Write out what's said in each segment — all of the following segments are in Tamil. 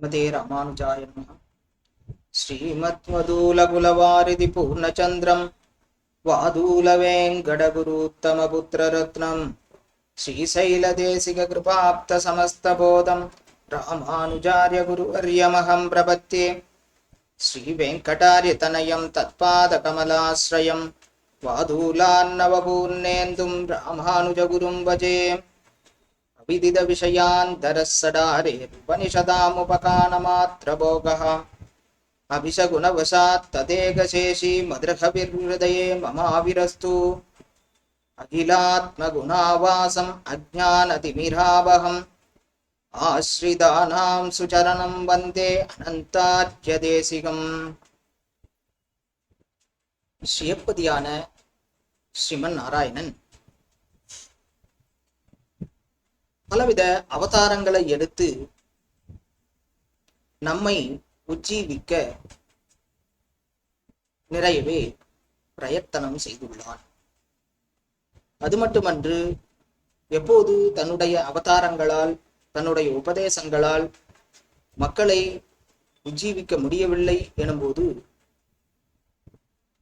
శ్రీమతే రామానుజాయ నమ. శ్రీమద్వదూలగులవారిది పూర్ణచంద్రం వాదూల వెంకటగురుత్తమపుత్రరత్నం శ్రీశైలదేశిక కృపాప్త సమస్తబోధం రామానుజార్య గురువర్యమహం ప్రపత్తే. శ్రీవేంకటార్యతనయం తత్పాదకమలాశ్రయం వాదూలాన్నవపూర్ణేందుం రామానుజగురుం భజే अविदितविषयान्तरस्सडारेरुपनिषदामुपकानमात्रभोगः अभिशगुणवशात् तदेकशेषी मदृहविहृदये ममाविरस्तु अखिलात्मगुणावासम् अज्ञानतिमिरावहम् आश्रितानां सुचरणं वन्दे अनन्तार्यदेशिकम् ஸ்ரீயப்பதியான ஸ்ரீமன் நாராயணன் பலவித அவதாரங்களை எடுத்து நம்மை உஜ்ஜீவிக்க நிறையவே பிரயத்தனம் செய்துள்ளான். அது மட்டுமன்று எப்போது தன்னுடைய அவதாரங்களால் தன்னுடைய உபதேசங்களால் மக்களை உஜ்ஜீவிக்க முடியவில்லை எனும்போது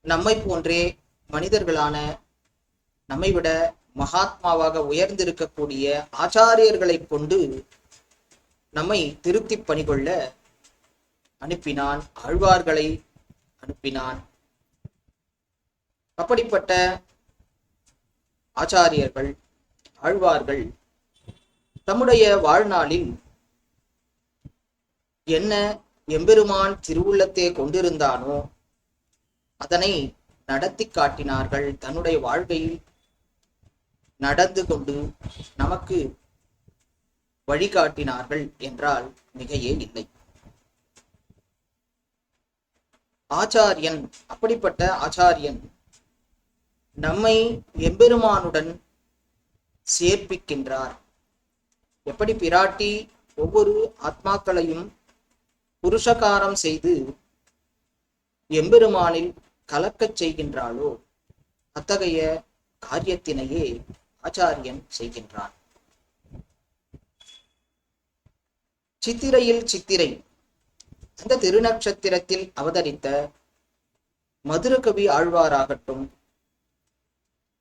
நம்மை போன்றே மனிதர்களான நம்மை விட மகாத்மாவாக உயர்ந்திருக்கக்கூடிய ஆச்சாரியர்களை கொண்டு நம்மை திருப்தி பணிகொள்ள அனுப்பினான் ஆழ்வார்களை அனுப்பினான். அப்படிப்பட்ட ஆச்சாரியர்கள் ஆழ்வார்கள் தம்முடைய வாழ்நாளில் என்ன எம்பெருமான் திருவுள்ளத்தை கொண்டிருந்தானோ அதனை நடத்தி காட்டினார்கள். தன்னுடைய வாழ்க்கையில் நடந்து கொண்டு நமக்கு வழிகாட்டினார்கள் என்றால் மிகையே இல்லை. ஆச்சாரியன் அப்படிப்பட்ட ஆச்சாரியன் நம்மை எம்பெருமானுடன் சேர்ப்பிக்கின்றார். எப்படி பிராட்டி ஒவ்வொரு ஆத்மாக்களையும் புருஷகாரம் செய்து எம்பெருமானில் கலக்கச் செய்கின்றாளோ அத்தகைய காரியத்தினையே ஆச்சாரியன் செய்கின்றான். சித்திரையில் சித்திரை. அந்த திருநக்ஷத்திரத்தில் அவதரித்த மதுரகவி ஆழ்வாராகட்டும்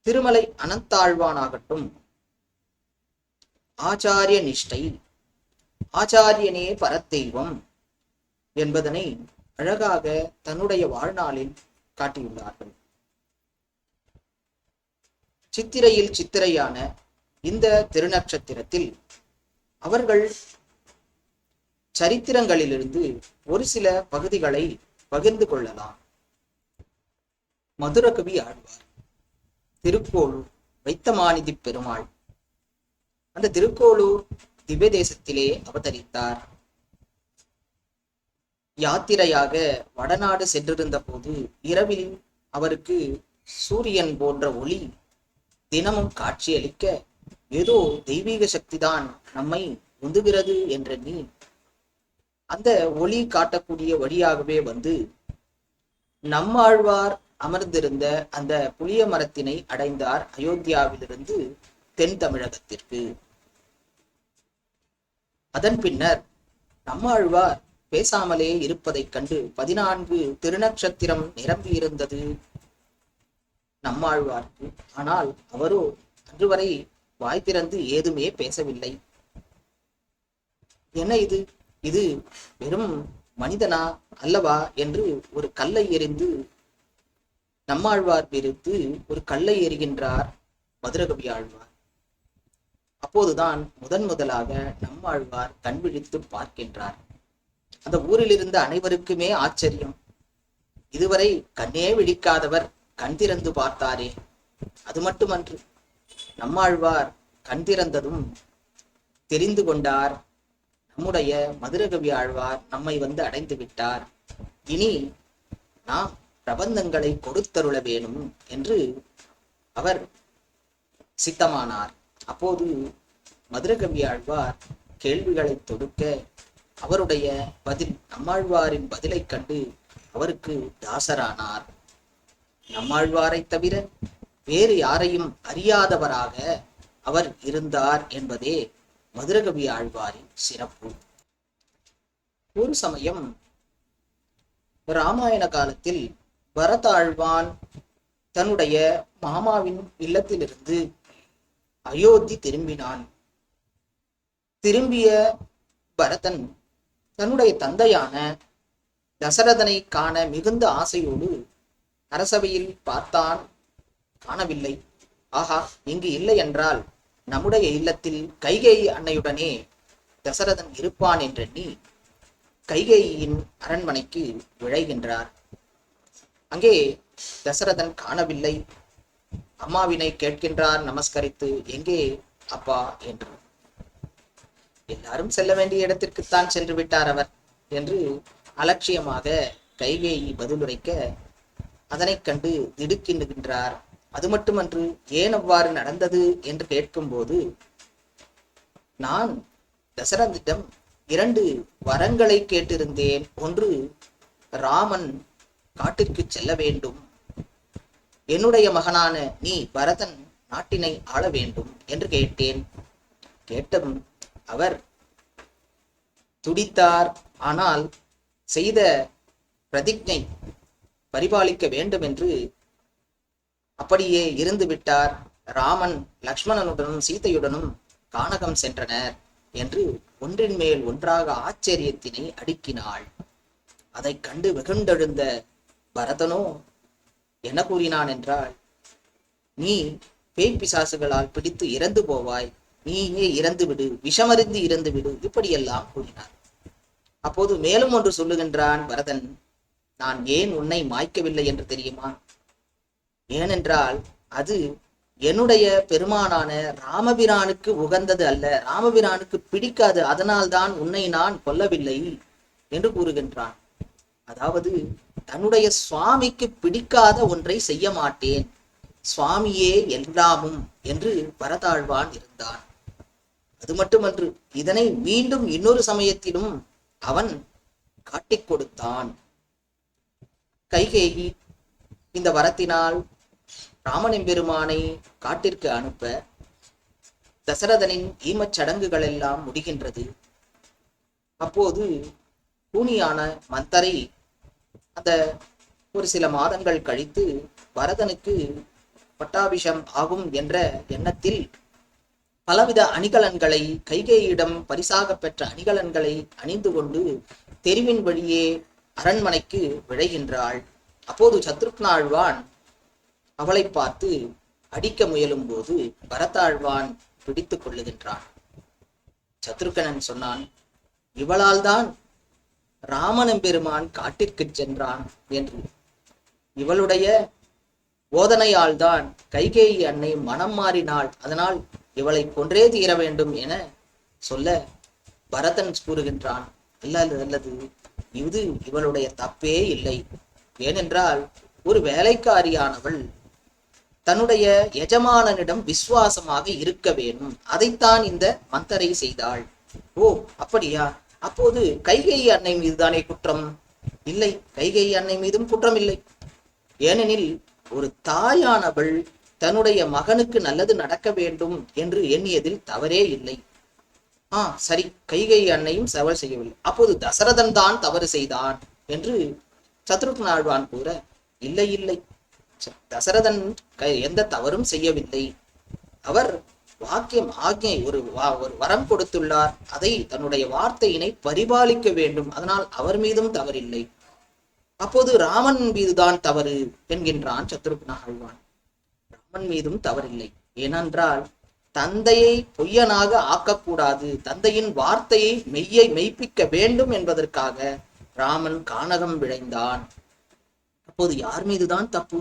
திருமலை அனந்தாழ்வானாகட்டும் ஆச்சாரிய நிஷ்டை ஆச்சாரியனே பரத்தெய்வம் என்பதனை அழகாக தன்னுடைய வாழ்நாளில் காட்டியுள்ளார்கள். சித்திரையில் சித்திரையான இந்த திருநட்சத்திரத்தில் அவர்கள் சரித்திரங்களிலிருந்து ஒரு சில பகுதிகளை பகிர்ந்து கொள்ளலாம். மதுரகவி ஆழ்வார் திருக்கோளூர் வைத்தமானிதி பெருமாள் அந்த திருக்கோளூர் திவ்ய தேசத்திலே அவதரித்தார். யாத்திரையாக வடநாடு சென்றிருந்த போது இரவில் அவருக்கு சூரியன் போன்ற ஒளி தினமும் காட்சியளிக்க ஏதோ தெய்வீக சக்திதான் நம்மை உந்துகிறது என்ற நீ அந்த ஒளி காட்டக்கூடிய வழியாகவே வந்து நம்மாழ்வார் அமர்ந்திருந்த அந்த புளிய மரத்தினை அடைந்தார் அயோத்தியாவிலிருந்து தென் தமிழகத்திற்கு. அதன் பின்னர் நம்மாழ்வார் பேசாமலே இருப்பதைக் கண்டு பதினான்கு திருநக்ஷத்திரம் நிரம்பியிருந்தது. நம்மாழ்வார்க்கு. ஆனால் அவரோ அன்று வரை வாய் திறந்து ஏதுமே பேசவில்லை. என்ன இது? இது வெறும் மனிதனா அல்லவா என்று ஒரு கல்லை எறிந்து நம்மாழ்வார் பிரித்து ஒரு கல்லை எறிகின்றார் மதுரகவி ஆழ்வார் அப்போதுதான் முதன் முதலாக நம்மாழ்வார் கண் விழித்து பார்க்கின்றார். அந்த ஊரில் இருந்த அனைவருக்குமே ஆச்சரியம். இதுவரை கண்ணே விழிக்காதவர் கண் திறந்து பார்த்தாரே. அது மட்டுமன்று நம்மாழ்வார் கண் திறந்ததும் தெரிந்து கொண்டார். நம்முடைய மதுரகவி ஆழ்வார் நம்மை வந்து அடைந்து விட்டார். இனி நாம் பிரபந்தங்களை கொடுத்தருள வேணும் என்று அவர் சித்தமானார். அப்போது மதுரகவி ஆழ்வார் கேள்விகளை தொடுக்க அவருடைய பதில் நம்மாழ்வாரின் பதிலைக் கண்டு அவருக்கு தாசரானார். நம்மாழ்வாரை தவிர வேறு யாரையும் அறியாதவராக அவர் இருந்தார் என்பதே மதுரகவி ஆழ்வாரின் சிறப்பு. ஒரு சமயம் ராமாயண காலத்தில் பரதாழ்வான் தன்னுடைய மாமாவின் இல்லத்திலிருந்து அயோத்தி திரும்பினான். திரும்பிய பரதன் தன்னுடைய தந்தையான தசரதனை காண மிகுந்த ஆசையோடு அரசவையில் பார்த்தான் காணவில்லை. ஆஹா இங்கு இல்லை என்றால் நம்முடைய இல்லத்தில் கைகேயி அன்னையுடனே தசரதன் இருப்பான் என்றெண்ணி கைகேயின் அரண்மனைக்கு விழைகின்றார். அங்கே தசரதன் காணவில்லை. அம்மாவினை கேட்கின்றார் நமஸ்கரித்து எங்கே அப்பா? என்று. எல்லாரும் செல்ல வேண்டிய இடத்திற்குத்தான் சென்று விட்டார் அவர் என்று அலட்சியமாக கைகேயி பதிலுரைக்க அதனைக் கண்டு திடுக்கின்றுகின்றார். அது மட்டுமன்று ஏன் அவ்வாறு நடந்தது என்று கேட்கும்போது நான் தசரதிடம் இரண்டு வரங்களை கேட்டிருந்தேன். ஒன்று ராமன் காட்டிற்கு செல்ல வேண்டும். என்னுடைய மகனான நீ பரதன் நாட்டினை ஆள வேண்டும் என்று கேட்டேன். கேட்டும் அவர் துடித்தார். ஆனால் செய்த பிரதிஜை பரிபாலிக்க வேண்டும் என்று அப்படியே இருந்து விட்டார். ராமன் லக்ஷ்மணனுடனும் சீதையுடனும் கானகம் சென்றனர் என்று ஒன்றின் மேல் ஒன்றாக ஆச்சரியத்தினை அடுக்கினாள். அதைக் கண்டு வெகுண்டெழுந்த பரதனோ என்ன கூறினான் என்றால் நீ பேய் பிசாசுகளால் பிடித்து இறந்து போவாய். நீயே இறந்து விடு விஷமருந்து இறந்து விடு இப்படியெல்லாம் கூறினார் அப்போது மேலும் ஒன்று சொல்லுகின்றான் பரதன் நான் ஏன் உன்னை மாய்க்கவில்லை என்று தெரியுமா? ஏனென்றால் அது என்னுடைய பெருமானான ராமபிரானுக்கு உகந்தது அல்ல. ராமபிரானுக்கு பிடிக்காது. அதனால்தான் உன்னை நான் கொல்லவில்லை என்று கூறுகின்றான். அதாவது தன்னுடைய சுவாமிக்கு பிடிக்காத ஒன்றை செய்ய மாட்டேன். சுவாமியே எல்லாமும் என்று பரதாழ்வான் இருந்தான். அது மட்டுமன்று இதனை மீண்டும் இன்னொரு சமயத்திலும் அவன் காட்டிக் கொடுத்தான். கைகேயி இந்த வரத்தினால் ராமனெம்பெருமானை காட்டிற்கு அனுப்ப தசரதனின் ஈமச் சடங்குகள் எல்லாம் முடிகின்றது. அப்போது கூனியான மந்தரை அந்த ஒரு சில மாதங்கள் கழித்து பரதனுக்கு பட்டாபிஷம் ஆகும் என்ற எண்ணத்தில் பலவித அணிகலன்களை கைகேயிடம் பரிசாக பெற்ற அணிகலன்களை அணிந்து கொண்டு தெருவின் வழியே அரண்மனைக்கு விழைகின்றாள். அப்போது சத்ருக்னாழ்வான் அவளை பார்த்து அடிக்க முயலும் போது பரதாழ்வான் பிடித்துக் கொள்ளுகின்றான். சத்ருக்கனன் சொன்னான் இவளால் தான் ராமனெம்பெருமான் காட்டிற்கு சென்றான் என்று. இவளுடைய போதனையால் தான் கைகேயி அன்னை மனம் மாறினாள். அதனால் இவளை கொன்றே தீர வேண்டும் என சொல்ல பரதன் கூறுகின்றான் அல்லது அல்லது இது இவளுடைய தப்பே இல்லை. ஏனென்றால் ஒரு வேலைக்காரியானவள் தன்னுடைய எஜமானனிடம் விசுவாசமாக இருக்க வேணும் அதைத்தான் இந்த மந்தரை செய்தாள். ஓ அப்படியா? அப்போது கைகை அன்னை மீதுதானே குற்றம்? இல்லை கைகை அன்னை மீதும் குற்றம் இல்லை ஏனெனில் ஒரு தாயானவள் தன்னுடைய மகனுக்கு நல்லது நடக்க வேண்டும் என்று எண்ணியதில் தவறே இல்லை. ஆ சரி. கைகை அன்னையும் தவறு செய்யவில்லை. அப்போது தசரதன் தான் தவறு செய்தான் என்று சத்ருக்னாழ்வான் கூற இல்லை இல்லை. தசரதன் எந்த தவறும் செய்யவில்லை. அவர் வாக்கியம் ஆக்ஞை ஒரு வா- ஒரு வரம் கொடுத்துள்ளார். அதை தன்னுடைய வார்த்தையினை பரிபாலிக்க வேண்டும். அதனால் அவர் மீதும் தவறில்லை. அப்போது ராமன் மீதுதான் தவறு என்கின்றான் சத்ருக்ன ஆழ்வான். ராமன் மீதும் தவறில்லை. ஏனென்றால் தந்தையை பொய்யனாக ஆக்கக்கூடாது. தந்தையின் வார்த்தையை மெய்யை மெய்ப்பிக்க வேண்டும் என்பதற்காக ராமன் கானகம் விளைந்தான். அப்போது யார் மீதுதான் தப்பு?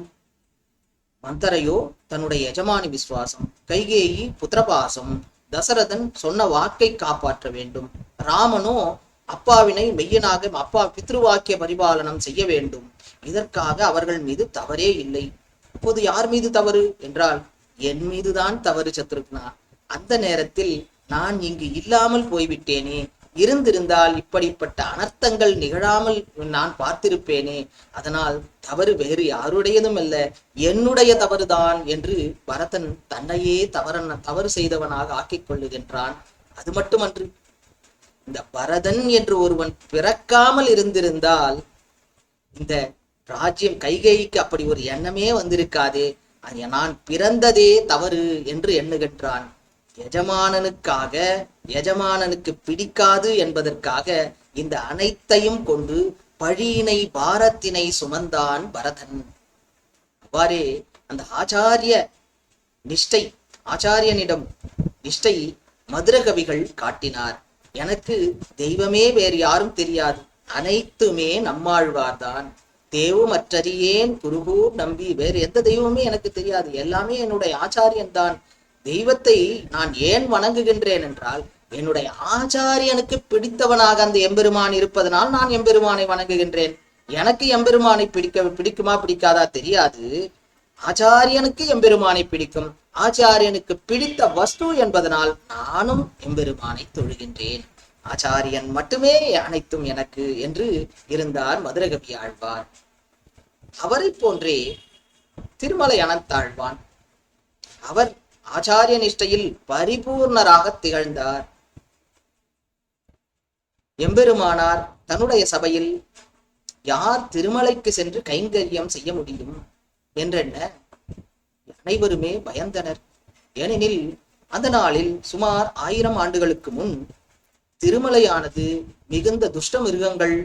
மந்தரையோ? தன்னுடைய எஜமானி விசுவாசம் கைகேயி புத்திரபாசம் தசரதன் சொன்ன வாக்கை காப்பாற்ற வேண்டும். ராமனோ அப்பாவினை மெய்யனாக அப்பா பித்ருவாக்கிய பரிபாலனம் செய்ய வேண்டும். இதற்காக அவர்கள் மீது தவறே இல்லை. அப்போது யார் மீது தவறு? என்றால் என் மீதுதான் தவறு சத்ருக்னா அந்த நேரத்தில் நான் இங்கு இல்லாமல் போய்விட்டேனே. இருந்திருந்தால் இப்படிப்பட்ட அனர்த்தங்கள் நிகழாமல் நான் பார்த்திருப்பேனே. அதனால் தவறு வேறு யாருடையதும் அல்ல என்னுடைய தவறுதான் என்று பரதன் தன்னையே தவறன தவறு செய்தவனாக ஆக்கிக் கொள்ளுகின்றான். அது மட்டுமன்று இந்த பரதன் என்று ஒருவன் பிறக்காமல் இருந்திருந்தால் இந்த ராஜ்யம் கைகைக்கு அப்படி ஒரு எண்ணமே வந்திருக்காதே. நான் பிறந்ததே தவறு என்று எண்ணுகின்றான். எஜமானனுக்காக எஜமானனுக்கு பிடிக்காது என்பதற்காக இந்த அனைத்தையும் கொண்டு பழியினை பாரத்தினை சுமந்தான் பரதன். அவ்வாறே அந்த ஆச்சாரிய நிஷ்டை ஆச்சாரியனிடம் நிஷ்டை மதுரகவிகள் காட்டினார். எனக்கு தெய்வமே வேறு யாரும் தெரியாது. அனைத்துமே நம்மாழ்வார்தான். தேவுமற்றறியேன் குருகூர் நம்பி வேறு எந்த தெய்வமே எனக்கு தெரியாது. எல்லாமே என்னுடைய ஆச்சாரியன் தான் தெய்வத்தை நான் ஏன் வணங்குகின்றேன் என்றால் என்னுடைய ஆச்சாரியனுக்கு பிடித்தவனாக அந்த எம்பெருமான் இருப்பதனால் நான் எம்பெருமானை வணங்குகின்றேன். எனக்கு எம்பெருமானை பிடிக்க பிடிக்குமா பிடிக்காதா தெரியாது. ஆச்சாரியனுக்கு எம்பெருமானை பிடிக்கும். ஆச்சாரியனுக்கு பிடித்த வஸ்து என்பதனால் நானும் எம்பெருமானை தொழுகின்றேன். ஆச்சாரியன் மட்டுமே அனைத்தும் எனக்கு என்று இருந்தார் மதுரகவி ஆழ்வார். அவரை போன்றே திருமலையான தாழ்வான் அவர் ஆச்சாரிய நிஷ்டையில் பரிபூர்ணராக திகழ்ந்தார். எம்பெருமானார் தன்னுடைய சபையில் யார் திருமலைக்கு சென்று கைங்கரியம் செய்ய முடியும் என்றென்ன? அனைவருமே பயந்தனர். ஏனெனில் அந்த நாளில் சுமார் ஆயிரம் ஆண்டுகளுக்கு முன் திருமலையானது மிகுந்த துஷ்ட மிருகங்கள்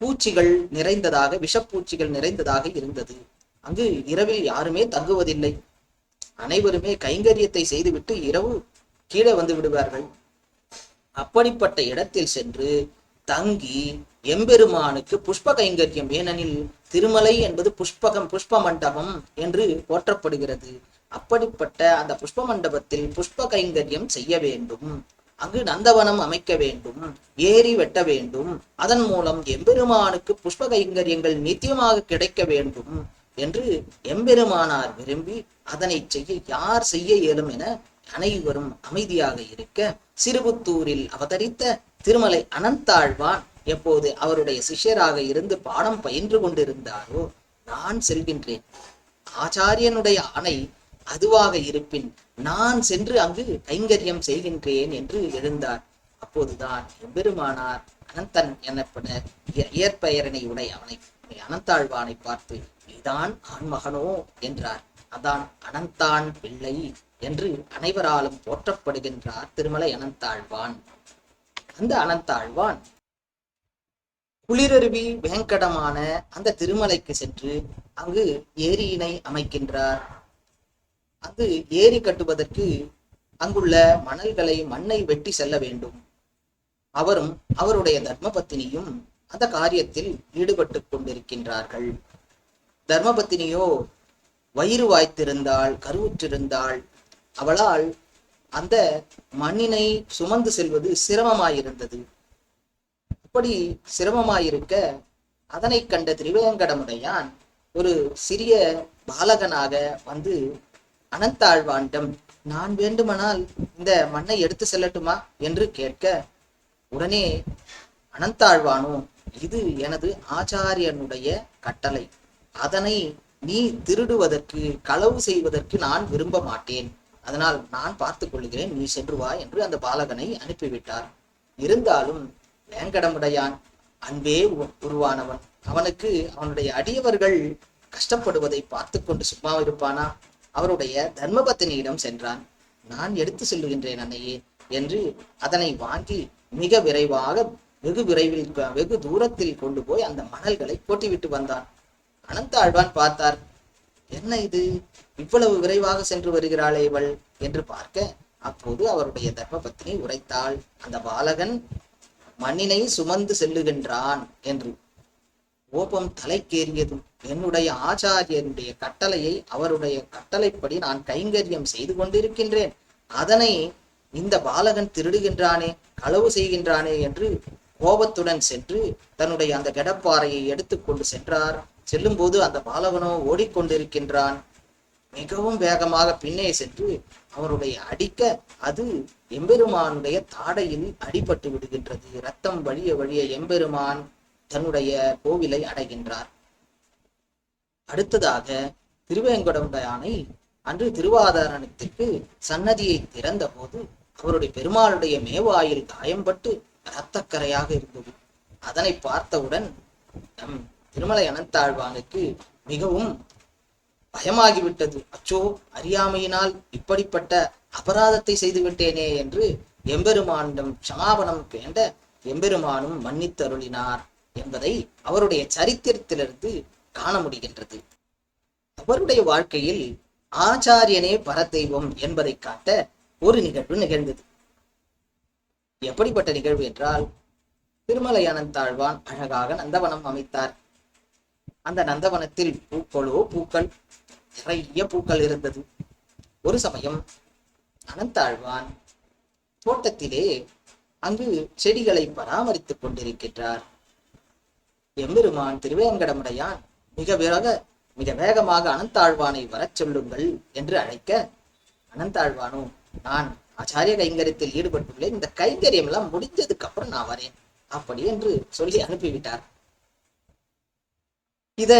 பூச்சிகள் நிறைந்ததாக விஷப்பூச்சிகள் நிறைந்ததாக இருந்தது. அங்கு இரவில் யாருமே தங்குவதில்லை. அனைவருமே கைங்கரியத்தை செய்துவிட்டு இரவு கீழே வந்து விடுவார்கள். அப்படிப்பட்ட இடத்தில் சென்று தங்கி எம்பெருமானுக்கு புஷ்ப கைங்கரியம். ஏனெனில் திருமலை என்பது புஷ்பகம் புஷ்ப மண்டபம் என்று போற்றப்படுகிறது. அப்படிப்பட்ட அந்த புஷ்ப மண்டபத்தில் புஷ்ப கைங்கரியம் செய்ய வேண்டும். அங்கு நந்தவனம் அமைக்க வேண்டும் ஏரி வெட்ட வேண்டும். அதன் மூலம் எம்பெருமானுக்கு புஷ்ப கைங்கரியங்கள் நித்தியமாக கிடைக்க வேண்டும் என்று எம்பெருமானார் விரும்பி அதனை செய்ய யார் செய்ய இயலும் என அனைவரும் அமைதியாக இருக்க சிறுபுத்தூரில் அவதரித்த திருமலை அனந்தாழ்வான் எப்போது அவருடைய சிஷ்யராக இருந்து பாடம் பயின்று கொண்டிருந்தாரோ நான் செல்கின்றேன். ஆச்சாரியனுடைய ஆணை அதுவாக இருப்பின் நான் சென்று அங்கு கைங்கரியம் செய்கின்றேன் என்று எழுந்தார். அப்போதுதான் எம்பெருமானார் அனந்தன் எனப்பட இயற்பெயரனை இயற்பெயரினை உடை அவனை அனந்தாழ்வானை பார்த்து நீதான் ஆண்மகனோ என்றார். அதான் அனந்தான் பிள்ளை என்று அனைவராலும் போற்றப்படுகின்றார் திருமலை அனந்தாழ்வான். அந்த அனந்தாழ்வான் குளிரருவி வேங்கடமான அந்த திருமலைக்கு சென்று அங்கு ஏரியினை அமைக்கின்றார். அது ஏரி கட்டுவதற்கு அங்குள்ள மணல்களை மண்ணை வெட்டி செல்ல வேண்டும். அவரும் அவருடைய தர்மபத்தினியும் அந்த காரியத்தில் ஈடுபட்டு கொண்டிருக்கின்றார்கள். தர்மபத்தினியோ வயிறு வாய்த்திருந்தாள் கருவுற்றிருந்தாள். அவளால் அந்த மண்ணினை சுமந்து செல்வது சிரமமாயிருந்தது. அப்படி சிரமமாயிருக்க அதனை கண்ட திரிவேங்கடமுடையான் ஒரு சிறிய பாலகனாக வந்து அனந்தாழ்வானிடம் நான் வேண்டுமானால் இந்த மண்ணை எடுத்து செல்லட்டுமா என்று கேட்க உடனே அனந்தாழ்வானோ இது எனது ஆச்சாரியனுடைய கட்டளை. அதனை நீ திருடுவதற்கு களவு செய்வதற்கு நான் விரும்ப மாட்டேன். அதனால் நான் பார்த்து கொள்கிறேன் நீ சென்று வா என்று அந்த பாலகனை அனுப்பிவிட்டார். இருந்தாலும் வேங்கடமுடையான் அன்பே உ- உருவானவன். அவனுக்கு அவனுடைய அடியவர்கள் கஷ்டப்படுவதை பார்த்து கொண்டு சும்மா இருப்பானா? அவருடைய தர்மபத்தினியிடம் சென்றான். நான் எடுத்து செல்லுகின்றேன் அன்னையே என்று அதனை வாங்கி மிக விரைவாக வெகு விரைவில் வெகு தூரத்தில் கொண்டு போய் அந்த மணல்களை கொட்டிவிட்டு வந்தான். அனந்த ஆழ்வான் பார்த்தார். என்ன இது? இவ்வளவு விரைவாக சென்று வருகிறாளே இவள் என்று பார்க்க அப்போது அவருடைய தர்மபத்தினி உரைத்தாள். அந்த பாலகன் மண்ணினை சுமந்து செல்லுகின்றான் என்று. கோபம் தலைக்கேறியது என்னுடைய ஆச்சாரியனுடைய கட்டளையை அவருடைய கட்டளைப்படி நான் கைங்கரியம் செய்து கொண்டிருக்கின்றேன். அதனை இந்த பாலகன் திருடுகின்றானே களவு செய்கின்றானே என்று கோபத்துடன் சென்று தன்னுடைய அந்த கடப்பாறையை எடுத்துக்கொண்டு சென்றார். செல்லும்போது அந்த பாலகனோ ஓடிக்கொண்டிருக்கின்றான். மிகவும் வேகமாக பின்னே சென்று அவருடைய அடிக்க அது எம்பெருமானுடைய தாடையில் அடிபட்டு விடுகின்றது. ரத்தம் வழிய வழிய எம்பெருமான் தன்னுடைய கோவிலை அடைகின்றார். அடுத்ததாக திருவேங்கடமுடையானை அன்று திருவாதாரணத்திற்கு சன்னதியை திறந்த போது அவருடைய பெருமாளுடைய மேவாயில் காயம்பட்டு இரத்தக்கரையாக இருந்தது. அதனை பார்த்தவுடன் நம் திருமலை அனந்தாழ்வானுக்கு மிகவும் பயமாகிவிட்டது. அச்சோ அறியாமையினால் இப்படிப்பட்ட அபராதத்தை செய்து விட்டேனே என்று எம்பெருமானிடம் க்ஷமாபணம் வேண்ட எம்பெருமானும் மன்னித்தருளினார் என்பதை அவருடைய சரித்திரத்திலிருந்து காண முடிகின்றது. அவருடைய வாழ்க்கையில் ஆச்சாரியனே பரதெய்வம் என்பதை காட்ட ஒரு நிகழ்வு நிகழ்ந்தது. எப்படிப்பட்ட நிகழ்வு என்றால் திருமலை அனந்தாழ்வான் அழகாக நந்தவனம் அமைத்தார். அந்த நந்தவனத்தில் பூக்களோ பூக்கள் நிறைய பூக்கள் இருந்தது. ஒரு சமயம் அனந்தாழ்வான் தோட்டத்திலே அங்கு செடிகளை பராமரித்துக் கொண்டிருக்கின்றார். எம்பெருமான் திருவேங்கடமுடையான் மிக விரக மிக வேகமாக அனந்தாழ்வானை வரச் சொல்லுங்கள் என்று அழைக்க அனந்தாழ்வானோ நான் ஆச்சாரிய கைங்கரியத்தில் ஈடுபட்டுள்ளேன். இந்த கைங்கரியம் எல்லாம் முடிஞ்சதுக்கு அப்புறம் நான் வரேன். அப்படி என்று சொல்லி அனுப்பிவிட்டார். இத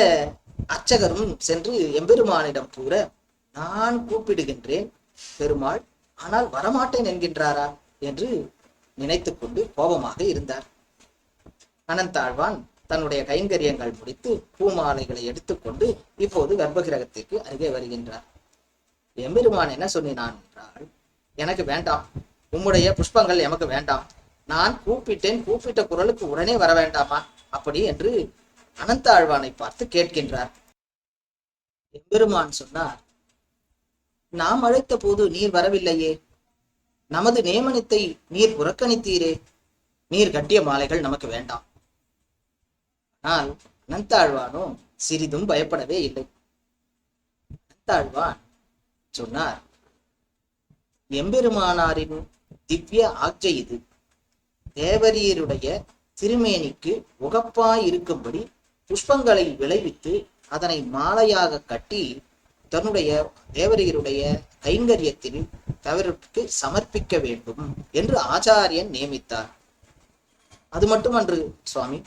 அர்ச்சகரும் சென்று எம்பெருமானிடம் கூற நான் கூப்பிடுகின்றேன் பெருமாள் ஆனால் வரமாட்டேன் என்கின்றாரா? என்று நினைத்துக்கொண்டு கோபமாக இருந்தார். அனந்தாழ்வான் தன்னுடைய கைங்கரியங்கள் முடித்து பூமாலைகளை எடுத்துக்கொண்டு இப்போது கர்ப்பகிரகத்திற்கு அருகே வருகின்றார். எம்பெருமான் என்ன சொன்னான் என்றால் எனக்கு வேண்டாம். உம்முடைய புஷ்பங்கள் எமக்கு வேண்டாம். நான் கூப்பிட்டேன். கூப்பிட்ட குரலுக்கு உடனே வர வேண்டாமா? அப்படி என்று அனந்த ஆழ்வானை பார்த்து கேட்கின்றார். எம்பெருமான் சொன்னார் நாம் அழைத்த போது நீர் வரவில்லையே. நமது நியமனத்தை நீர் புறக்கணித்தீரே. நீர் கட்டிய மாலைகள் நமக்கு வேண்டாம். ஆனால் நந்தாழ்வானோ? சிறிதும் பயப்படவே இல்லை. நந்தாழ்வான் சொன்னார் எம்பெருமானாரின் திவ்ய ஆக்ஜை இது. தேவரீருடைய திருமேனிக்கு உகப்பாய் இருக்கும்படி புஷ்பங்களை விளைவித்து அதனை மாலையாக கட்டி தன்னுடைய தேவரீருடைய கைங்கரியத்தில் தவறுக்கு சமர்ப்பிக்க வேண்டும் என்று ஆச்சாரியன் நியமித்தார். அது மட்டுமன்று சுவாமி.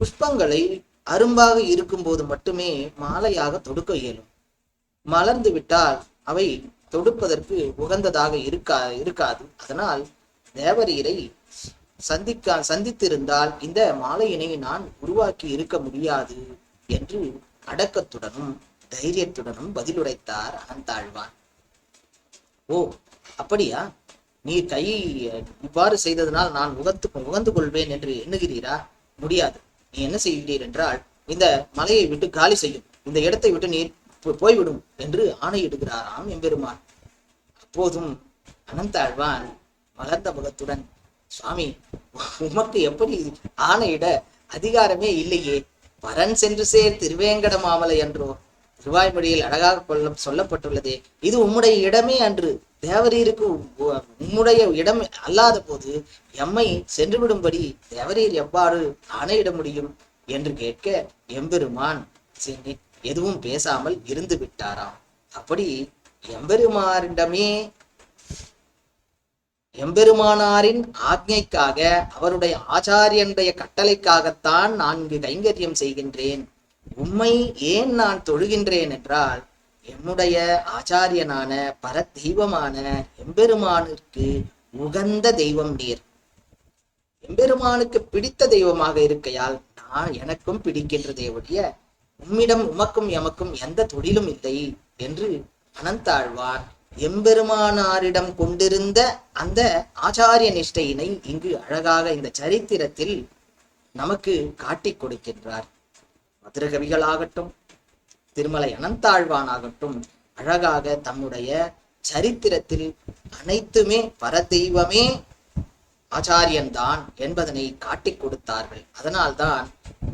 புஷ்பங்களை அரும்பாக இருக்கும்போது மட்டுமே மாலையாக தொடுக்க இயலும். மலர்ந்து விட்டால் அவை தொடுப்பதற்கு உகந்ததாக இருக்கா இருக்காது. அதனால் தேவரீரை சந்திக்க சந்தித்திருந்தால் இந்த மாலையினை நான் உருவாக்கி இருக்க முடியாது என்று அடக்கத்துடனும் தைரியத்துடனும் பதிலுரைத்தார் அந்தாழ்வான் ஓ அப்படியா? நீ கை இவ்வாறு செய்ததனால் நான் உகந்து உகந்து கொள்வேன் என்று எண்ணுகிறீரா? முடியாது. நீ என்ன செய்கிறீர் என்றால் இந்த மலையை விட்டு காலி செய்யும். இந்த இடத்தை விட்டு நீர் போய்விடும் என்று ஆணையிடுகிறாராம் எம்பெருமான். அப்போதும் அனந்தாழ்வான் மலர்ந்த முகத்துடன் சுவாமி உமக்கு எப்படி ஆணையிட அதிகாரமே இல்லையே. பரன் சென்று சேர் திருவேங்கட மாமலை என்றோ திருவாய்மொழியில் அழகாக கொள்ள சொல்லப்பட்டுள்ளதே. இது உம்முடைய இடமே அன்று. தேவரீருக்கு உம்முடைய இடம் அல்லாத போது எம்மை சென்றுவிடும்படி தேவரீர் எவ்வாறு ஆணையிட முடியும் என்று கேட்க எம்பெருமான் எதுவும் பேசாமல் இருந்து விட்டாராம். அப்படி எம்பெருமாரிடமே எம்பெருமானாரின் ஆக்ஞைக்காக அவருடைய ஆச்சாரியனுடைய கட்டளைக்காகத்தான் நான் இங்கு கைங்கரியம் செய்கின்றேன். உம்மை ஏன் நான் தொழுகின்றேன் என்றால் என்னுடைய ஆச்சாரியனான பரதெய்வமான எம்பெருமானிற்கு உகந்த தெய்வம் நீர். எம்பெருமானுக்கு பிடித்த தெய்வமாக இருக்கையால் நான் எனக்கும் பிடிக்கின்றதே ஒழிய உம்மிடம் உமக்கும் எமக்கும் எந்த தொழிலும் இல்லை என்று அனந்தாழ்வார் எம்பெருமானாரிடம் கொண்டிருந்த அந்த ஆச்சாரிய நிஷ்டையினை இங்கு அழகாக இந்த சரித்திரத்தில் நமக்கு காட்டிக் கொடுக்கின்றார். மதுரகவிகளாகட்டும் திருமலை அனந்தாழ்வானாகட்டும் அழகாக தம்முடைய சரித்திரத்தில் அனைத்துமே பரதெய்வமே ஆச்சாரியன் தான் என்பதனை காட்டிக் கொடுத்தார்கள். அதனால்தான்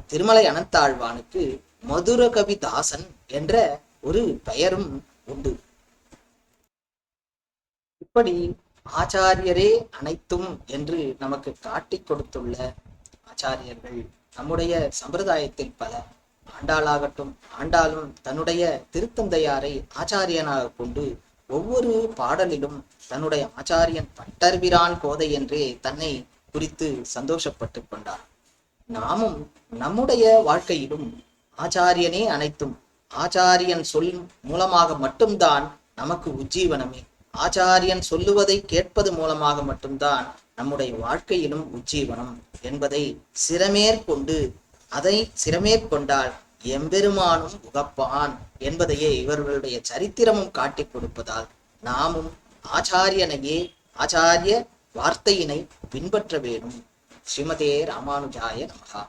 திருமலை அனந்தாழ்வானுக்கு மதுரகவி தாசன் என்ற ஒரு பெயரும் உண்டு. இப்படி ஆச்சாரியரே அனைத்தும் என்று நமக்கு காட்டிக் கொடுத்துள்ள ஆச்சாரியர்கள் நம்முடைய சம்பிரதாயத்தில் பல ஆண்டாளாகட்டும். ஆண்டாளும் தன்னுடைய திருத்தந்தையாரை ஆச்சாரியனாக கொண்டு ஒவ்வொரு பாடலிலும் தன்னுடைய ஆச்சாரியன் பட்டர்பிரான் கோதை என்றே தன்னை குறித்து சந்தோஷப்பட்டு கொண்டார். நாமும் நம்முடைய வாழ்க்கையிலும் ஆச்சாரியனே அனைத்தும் ஆச்சாரியன் சொல் மூலமாக மட்டும்தான் நமக்கு உஜ்ஜீவனமே. ஆச்சாரியன் சொல்லுவதை கேட்பது மூலமாக மட்டும்தான் நம்முடைய வாழ்க்கையிலும் உஜ்ஜீவனம் என்பதை சிரமேற்கொண்டு அதை சிரமேற்கொண்டால் எம்பெருமானும் உகப்பான் என்பதையே இவர்களுடைய சரித்திரமும் காட்டிக் கொடுப்பதால் நாமும் ஆச்சாரியனையே ஆச்சாரிய வார்த்தையினை பின்பற்ற வேணும் ஸ்ரீமதே ராமானுஜாய நமகா